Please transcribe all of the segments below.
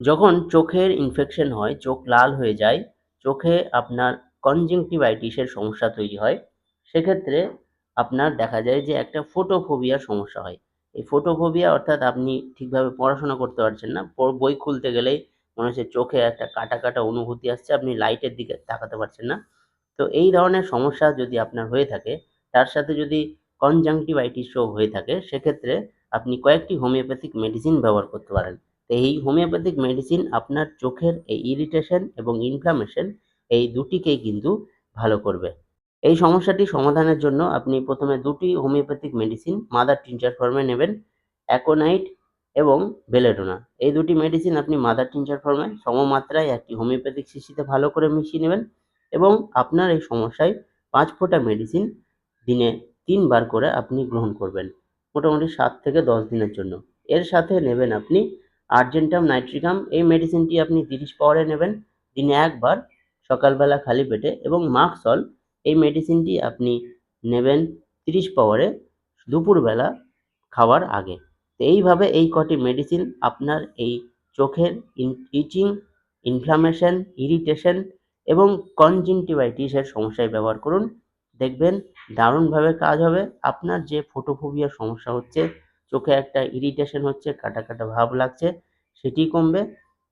যখন চোখের ইনফেকশন হয়, চোখ লাল হয়ে যায়, চোখে আপনার কনজেংটিভাইটিসের সমস্যা তৈরি হয়, সেক্ষেত্রে আপনার দেখা যায় যে একটা ফোটোফোবিয়ার সমস্যা হয়। এই ফোটোফোবিয়া অর্থাৎ আপনি ঠিকভাবে পড়াশোনা করতে পারছেন না বই খুলতে গেলেই মনে হচ্ছে চোখে একটা কাটা কাটা অনুভূতি আসছে, আপনি লাইটের দিকে তাকাতে পারছেন না। তো এই ধরনের সমস্যা যদি আপনার হয়ে থাকে, তার সাথে যদি কনজাংটিভাইটিসও হয়ে থাকে, সেক্ষেত্রে আপনি কয়েকটি হোমিওপ্যাথিক মেডিসিন ব্যবহার করতে পারেন। এই হোমিওপ্যাথিক মেডিসিন আপনার চোখের এই ইরিটেশন এবং ইনফ্লামেশন এই দুটিকেই কিন্তু ভালো করবে। এই সমস্যাটি সমাধানের জন্য আপনি প্রথমে দুটি হোমিওপ্যাথিক মেডিসিন মাদার টিনচার ফর্মে নেবেন অ্যাকোনাইট এবং বেলেডোনা এই দুটি মেডিসিন আপনি মাদার টিনচার ফর্মে সমমাত্রায় একটি হোমিওপ্যাথিক শিশিতে ভালো করে মিশিয়ে নেবেন এবং আপনার এই সমস্যায় পাঁচ ফোঁটা মেডিসিন দিনে তিনবার করে আপনি গ্রহণ করবেন, মোটামুটি সাত থেকে দশ দিনের জন্য। এর সাথে নেবেন আপনি আর্জেন্টাম নাইট্রিকাম, এই মেডিসিনটি আপনি তিরিশ পাওয়ারে নেবেন, দিনে একবার, সকালবেলা খালি পেটে এবং মার্কসল এই মেডিসিনটি আপনি নেবেন তিরিশ পাওয়ারে দুপুরবেলা খাওয়ার আগে। তো এইভাবে এই কটি মেডিসিন আপনার এই চোখের ইচিং ইনফ্লামেশন ইরিটেশন এবং কনজিনটিভাইটিসের সমস্যায় ব্যবহার করুন। দেখবেন দারুণভাবে কাজ হবে। আপনার যে ফোটোফোবিয়ার সমস্যা হচ্ছে, চোখে একটা ইরিটেশন হচ্ছে, কাটা কাটা ভাব লাগছে সেটি কমবে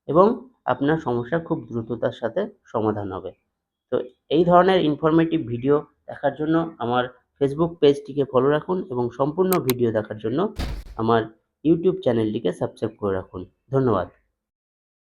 এবং আপনার সমস্যা খুব দ্রুততার সাথে সমাধান হবে। তো এই ধরনের ইনফরমেটিভ ভিডিও দেখার জন্য আমার ফেসবুক পেজটিকে ফলো রাখুন এবং সম্পূর্ণ ভিডিও দেখার জন্য আমার ইউটিউব চ্যানেলটিকে সাবস্ক্রাইব করে রাখুন। ধন্যবাদ।